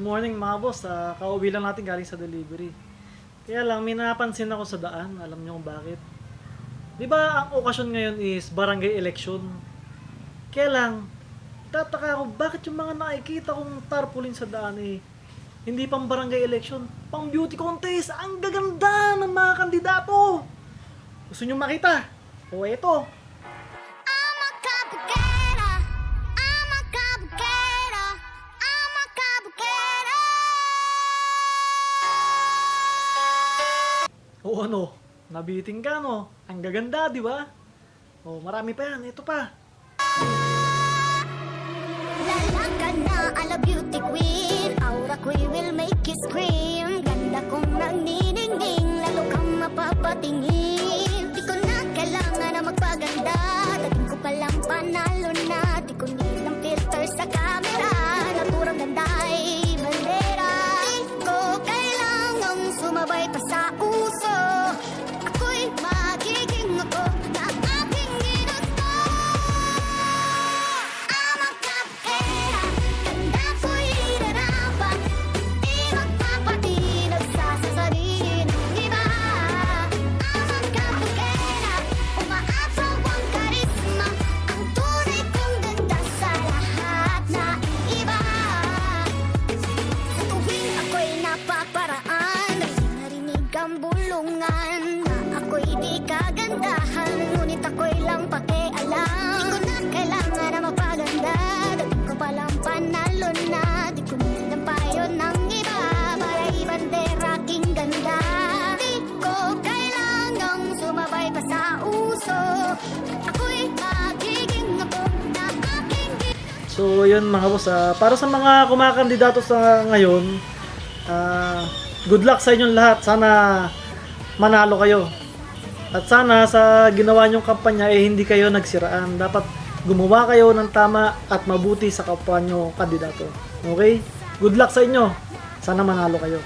mga boss, ah, kauwi lang natin galing sa delivery. Kaya lang, may napansin ako sa daan. Alam niyo kung bakit. Di ba ang okasyon ngayon is barangay election? Kaya lang, tataka ako, bakit yung mga nakikita kong tarpaulin sa daan eh, hindi pang barangay election, pang beauty contest. Ang gaganda ng mga kandidato. Gusto nyo makita? O eto, O ano, nabiting ka no? Ang gaganda, di ba? O marami pa yan, ito pa. Lalaka na ala beauty queen. Aura ko will make you scream. Ganda kong nagniningning. Lalo kang mapapatingin. Bulungan Na ako'y di kagandahan Ngunit ako'y lang pakialam Di ko na kailangan na mapaganda Dating ko palang panalo na Di ko nilang payo ng iba Para ibandera aking ganda Di ko kailangang sumabay pa sa uso Ako'y magiging ako na aking So, yun mga boss. ah, para sa mga kumakandidato sa ngayon, ah, good luck sa inyong lahat. Sana manalo kayo. At sana sa ginawa nyong kampanya eh hindi kayo nagsiraan. Dapat gumawa kayo ng tama at mabuti sa kapwa kandidato. Okay? Good luck sa inyo. Sana manalo kayo.